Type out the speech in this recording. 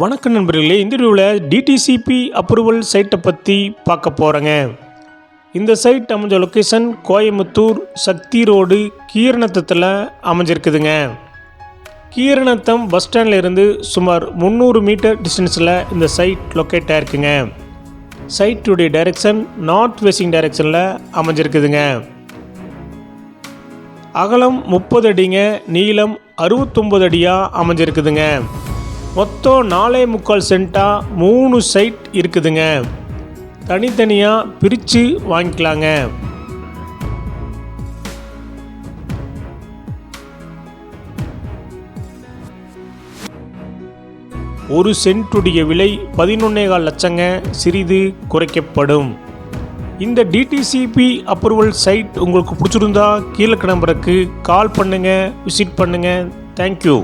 வணக்கம் நண்பர்களே இந்த வீடியோவில் டிடிசிபி அப்ரூவல் சைட்டை பற்றி பார்க்க போகிறேங்க இந்த சைட் அமைஞ்ச லொக்கேஷன் கோயம்புத்தூர் சக்தி ரோடு கீரணத்தத்தில் அமைஞ்சிருக்குதுங்க. கீரணத்தம் பஸ் ஸ்டாண்டில் இருந்து சுமார் முந்நூறு மீட்டர் டிஸ்டன்ஸில் இந்த சைட் லொக்கேட் ஆயிருக்குங்க. சைட்டுடைய டைரெக்ஷன் நார்த் வெஸ்டிங் டைரெக்ஷனில் அமைஞ்சிருக்குதுங்க. அகலம் முப்பது அடிங்க நீளம் அறுபத்தொம்பது அடியாக அமைஞ்சிருக்குதுங்க. மொத்தம் நாலே முக்கால் சென்ட்டாக மூணு சைட் இருக்குதுங்க. தனித்தனியாக பிரித்து வாங்கிக்கலாங்க. ஒரு சென்ட்டுடைய விலை பதினொன்னேகால் லட்சங்க. சிறிது குறைக்கப்படும். இந்த டிடிசிபி அப்ரூவல் சைட் உங்களுக்கு பிடிச்சிருந்தா கீழே நம்பருக்கு கால் பண்ணுங்கள் விசிட் பண்ணுங்கள் தேங்க்யூ